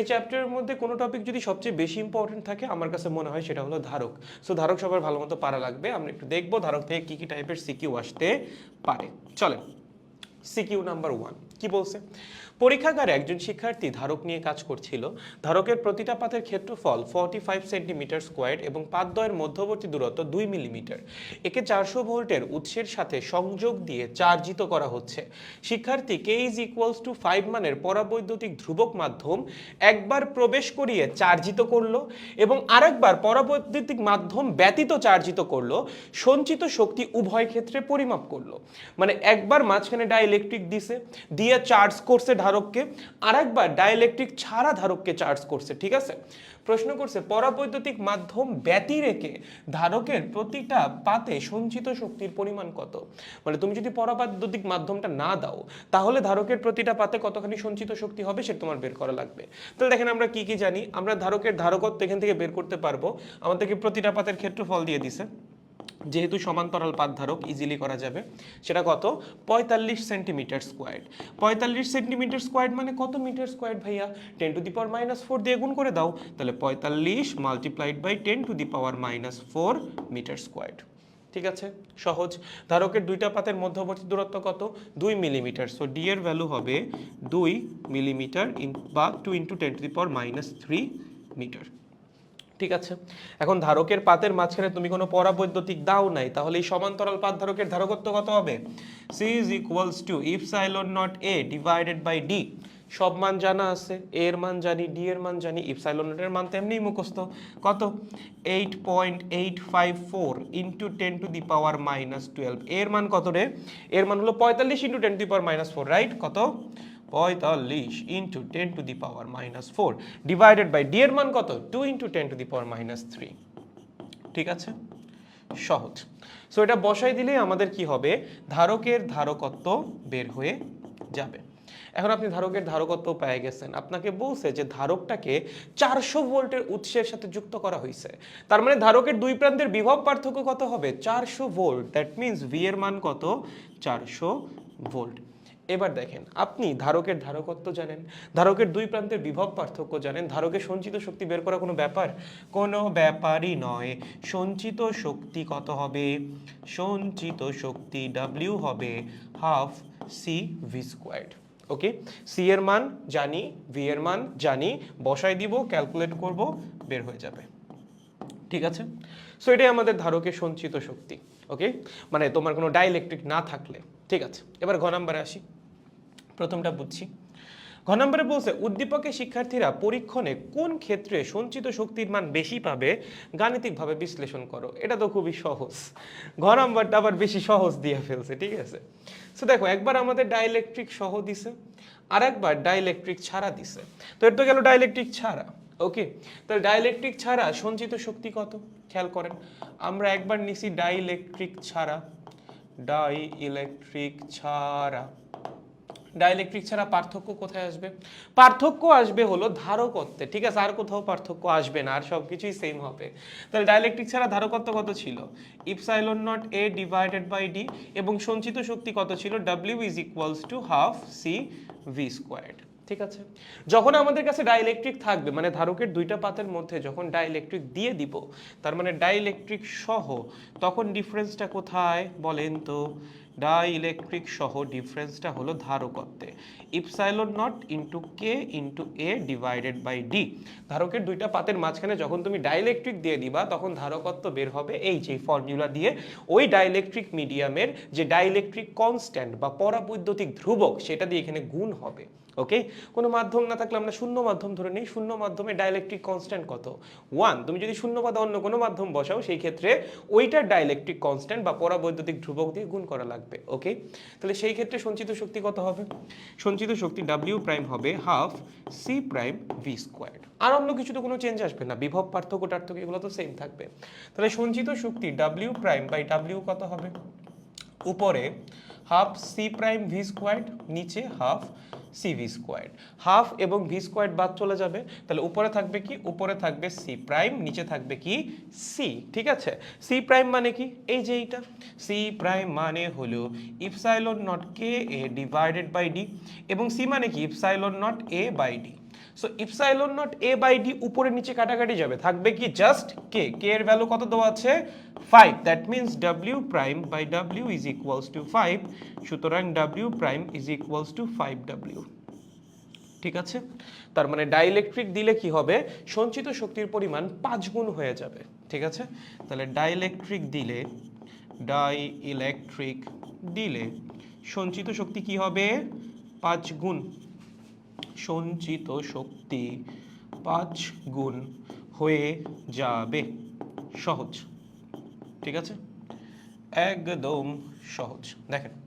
এই চ্যাপ্টারের মধ্যে কোনো টপিক যদি সবচেয়ে বেশি ইম্পর্টেন্ট থাকে, আমার কাছে মনে হয় সেটা হলো ধারক। সো ধারক সবার ভালো মতো পারা লাগবে। আমরা একটু দেখব ধারক থেকে কি কি টাইপের সিকিউ আসতে পারে। চলেন। সিকিউ নাম্বার ওয়ান কি বলছে? পরীক্ষাগারে একজন শিক্ষার্থী ধারক নিয়ে কাজ করছিল। ধারকের প্রতিটা পাতের ক্ষেত্রফল ফর্টি ফাইভ সেন্টিমিটার স্কোয়ার এবং পাতদ্বয়ের মধ্যবর্তী দূরত্ব দুই মিলিমিটার একে চারশো ভোল্টের উৎসের সাথে সংযোগ দিয়ে চার্জিত করা হচ্ছে। শিক্ষার্থী K is equals to five মানের পরাবৈদ্যুতিক ধ্রুবক মাধ্যম একবার প্রবেশ করিয়ে চার্জিত করল এবং আরেকবার পরাবৈদ্যুতিক মাধ্যম ব্যতীত চার্জিত করল, সঞ্চিত শক্তি উভয় ক্ষেত্রে পরিমাপ করল। মানে একবার মাঝখানে ডাইইলেকট্রিক দিছে, দিয়ে চার্জ করছে ধারককে, আরেকবার ডাইইলেকট্রিক ছাড়া ধারককে চার্জ করছে, ঠিক আছে? প্রশ্ন করছে, পরাবৈদ্যুতিক মাধ্যম ব্যতি রেখে ধারকের প্রতিটা পাতে সঞ্চিত শক্তির পরিমাণ কত? মানে তুমি যদি পরাবৈদ্যুতিক মাধ্যমটা না দাও, তাহলে ধারকের প্রতিটা পাতে কতখানি সঞ্চিত শক্তি হবে সেটা তোমার বের করা লাগবে। তাহলে দেখেন আমরা কি কি জানি, আমরা ধারকের ধারকত্ব এখান থেকে বের করতে পারব। আমাদেরকে প্রতিটা পাতের ক্ষেত্রফল দিয়ে দিছে। যেহেতু সমান্তরাল পাত ধারক ইজিলি করা যাবে। সেটা কত? পঁয়তাল্লিশ সেন্টিমিটার স্কোয়ার পঁয়তাল্লিশ সেন্টিমিটার স্কোয়ার মানে কত মিটার স্কোয়ার ভাইয়া? Ten to the power minus four দিয়ে গুণ করে দাও। তাহলে পঁয়তাল্লিশ multiplied by ten to the power minus four metre square ঠিক আছে? সহজ। ধারকের দুইটা পাতের মধ্যবর্তী দূরত্ব কত? দুই মিলিমিটার সো ডি এর ভ্যালু হবে দুই মিলিমিটার ইন বা two into ten to the power minus three metre ঠিক আছে? এখন ধারকের পাতের মাঝখানে তুমি কোনো পরাবৈদ্যুতিক দাও নাই, তাহলে এই সমান্তরাল পাত ধারকের ধারকত্ব কত হবে? C is equals to epsilon nought A divided by D সব মান জানা আছে এ এর মান জানি ডি এর মান জানি ইফ সাইলন নটের মান তেমনিই মুখস্থ। কত? Eight point eight five four into ten to the power minus twelve এর মান কত রে? এর মান হলো পঁয়তাল্লিশ into ten to the power minus four right কত? পঁয়তাল্লিশ into ten to the power minus four divided by D এর মান কত? Two into ten to the power minus three ঠিক আছে? সহজ। সো এটা বসাই দিলেই আমাদের কি হবে? ধারকের ধারকত্ব বের হয়ে যাবে। এখন আপনি ধারকের ধারকত্ব পেয়ে গেছেন। আপনাকে বলছে যে ধারকটাকে চারশো ভোল্টের উৎসের সাথে যুক্ত করা হয়েছে। তার মানে ধারকের দুই প্রান্তের বিভব পার্থক্য কত হবে? চারশো ভোল্ট। দ্যাট মিনস ভি এর মান কত? চারশো ভোল্ট। এবার দেখেন, আপনি ধারকের ধারকত্ব জানেন, ধারকের দুই প্রান্তের বিভব পার্থক্য জানেন, ধারকের সঞ্চিত শক্তি বের করা কোনো ব্যাপার? কোনো ব্যাপারই নয়। সঞ্চিত শক্তি কত হবে? সঞ্চিত শক্তি ডাব্লিউ হবে half C V squared. Okay C এর মান জানি ভি এর মান জানি বসাই দিব, ক্যালকুলেট করব, বের হয়ে যাবে। ঠিক আছে? সো এটাই আমাদের ধারকের সঞ্চিত শক্তি। ওকে মানে তোমার কোনো ডাইইলেকট্রিক না থাকলে। ঠিক আছে? এবার ঘ নাম্বারে আসি। প্রথমটা বুঝছি। ঘ নম্বরে বলছে, উদ্দীপকের শিক্ষার্থীরা পরীক্ষণে কোন ক্ষেত্রে সঞ্চিত শক্তির মান বেশি পাবে, গাণিতিকভাবে বিশ্লেষণ করো। এটা তো খুবই সহজ। ঘ নম্বরটা আবার বেশি সহজ দিয়ে ফেলছে, ঠিক আছে? সো দেখো, একবার আমাদের ডাইইলেকট্রিক সহ দিছে আর একবার ডাইইলেকট্রিক ছাড়া দিছে। তো এটা তো গেল ডাইইলেকট্রিক ছাড়া, ওকে? তাহলে ডাইইলেকট্রিক ছাড়া সঞ্চিত শক্তি কত? খেয়াল করেন, আমরা একবার নিছি ডাইইলেকট্রিক ছাড়া ডাই ইলেকট্রিক ছাড়া। ডাইইলেকট্রিক ছাড়া পার্থক্য কোথায় আসবে? পার্থক্য আসবে হলো ধারকত্বে। ঠিক আছে, আর কোথাও পার্থক্য আসবে না, আর সব কিছুই সেম হবে। তাহলে ডাইলেকট্রিক ছাড়া ধারকত্ব কত ছিল? Epsilon nought A divided by D এবং সঞ্চিত শক্তি কত ছিল? W is equals to half C V squared ঠিক আছে? যখন আমাদের কাছে ডাইইলেকট্রিক থাকবে মানে ধারকের দুইটা পাতের মধ্যে যখন ডাইইলেকট্রিক দিয়ে দিব, তার মানে ডাইইলেকট্রিক সহ, তখন ডিফারেন্সটা কোথায় বলেন তো? ডাইইলেকট্রিক সহ ডিফারেন্সটা হলো ধারকত্বে। Epsilon nought into K into A divided by D ধারকের দুইটা পাতের মাঝখানে যখন তুমি ডাইইলেকট্রিক দিয়ে দিবা, তখন ধারকত্ব বের হবে এই যে ফর্মুলা দিয়ে। ওই ডাইইলেকট্রিক মিডিয়ামের যে ডাইইলেকট্রিক কনস্ট্যান্ট বা পরাবৈদ্যুতিক ধ্রুবক, সেটা দিয়ে এখানে গুণ হবে। ওকে কোনো মাধ্যম না থাকলে আমরা শূন্য মাধ্যম ধরে নিই। শূন্য মাধ্যমে ডাইইলেকট্রিক কনস্ট্যান্ট কত? ওয়ান তুমি যদি শূন্য বাদে অন্য কোনো মাধ্যম বসাও, সেই ক্ষেত্রে ওইটার ডাইইলেকট্রিক কনস্ট্যান্ট বা পরাবৈদ্যুতিক ধ্রুবক দিয়ে গুণ করা লাগবে। ওকে তাহলে সেই ক্ষেত্রে সঞ্চিত শক্তি কত হবে? সঞ্চিত শক্তি ডাব্লিউ প্রাইম হবে half C prime V squared আর অন্য কিছু তো কোনো চেঞ্জ আসবে না। বিভব, পার্থক্য, টার্থক্য এগুলো তো সেম থাকবে। তাহলে সঞ্চিত শক্তি ডাব্লিউ প্রাইম বাই ডাব্লিউ কত হবে? উপরে half C prime V squared নিচে half C V squared half এবং ভি স্কোয়ার্ড বাদ চলে যাবে। তাহলে উপরে থাকবে কি? উপরে থাকবে সি প্রাইম নিচে থাকবে কি? সি ঠিক আছে? সি প্রাইম মানে কি? এই যে এইটা। সি প্রাইম মানে হলো epsilon nought K A divided by D এবং সি মানে কি? Epsilon nought A by D so epsilon nought A by D উপরে নিচে কাটাকাটি যাবে। থাকবে কি জাস্ট কে কে এর ভ্যালু কত দেওয়া আছে? Five that means W prime by W is equals to five সুতরাং W prime is equals to five W ঠিক আছে? তার মানে ডাইইলেকট্রিক দিলে কি হবে? সঞ্চিত শক্তির পরিমাণ পাঁচ গুণ হয়ে যাবে। ঠিক আছে? তাহলে ডাইইলেকট্রিক দিলে ডাই ইলেকট্রিক দিলে সঞ্চিত শক্তি কি হবে? পাঁচ গুণ। সঞ্চিত শক্তি পাঁচ গুণ হয়ে যাবে। সহজ। ঠিক আছে? একদম সহজ। দেখেন